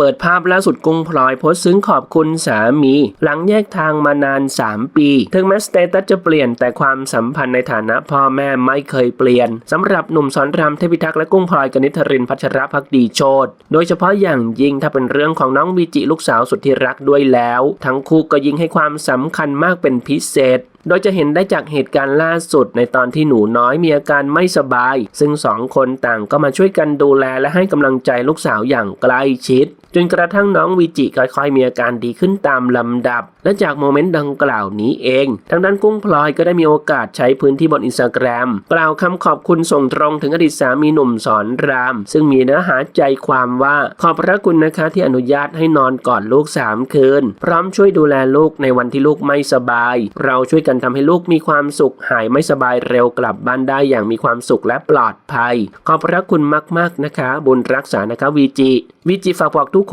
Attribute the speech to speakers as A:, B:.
A: เปิดภาพล่าสุดกุ้งพลอยโพสต์ซึ้งขอบคุณสามี หลังแยกทางมานาน 3 ปี ถึงแม้สเตตัสจะเปลี่ยนแต่ความสัมพันธ์ในฐานะพ่อแม่ไม่เคยเปลี่ยนสำหรับหนุ่มสอนรามเทพิทักษ์และกุ้งพลอยกนิษฐรินพัชรพักดีโชตโดยเฉพาะอย่างยิ่งถ้าเป็นเรื่องของน้องวีจิลูกสาวสุดที่รักด้วยแล้ว ทั้งคู่ก็ยิ่งให้ความสำคัญมากเป็นพิเศษ โดยจะเห็นได้จากเหตุการณ์ล่าสุดในตอนที่หนูน้อยมีอาการไม่สบาย ซึ่งสองคนต่างก็มาช่วยกันดูแลและให้กำลังใจลูกสาวอย่างใกล้ชิด จนกระทั่งน้องวีจิค่อยๆ มีอาการดีขึ้นตามลำดับ และจากโมเมนต์ดังกล่าวนี้เอง ทางด้านกุ้งพลอยก็ได้มีโอกาสใช้พื้นที่บนอินสตาแกรมกล่าวคำขอบคุณส่งตรงถึงอดีตสามีหนุ่มสอนราม ซึ่งมีเนื้อหาใจความว่าขอบพระคุณนะคะที่อนุญาตให้นอนก่อนลูกสามคืน พร้อมช่วยดูแลลูกในวันที่ลูกไม่สบาย เราช่วยกันทำให้ลูกมีความสุขหายไม่สบายเร็วกลับบ้านได้อย่างมีความสุขและปลอดภัย ขอบพระคุณมากๆนะคะ บุญรักษานะคะวีจีวีจีฝากบอกทุกคน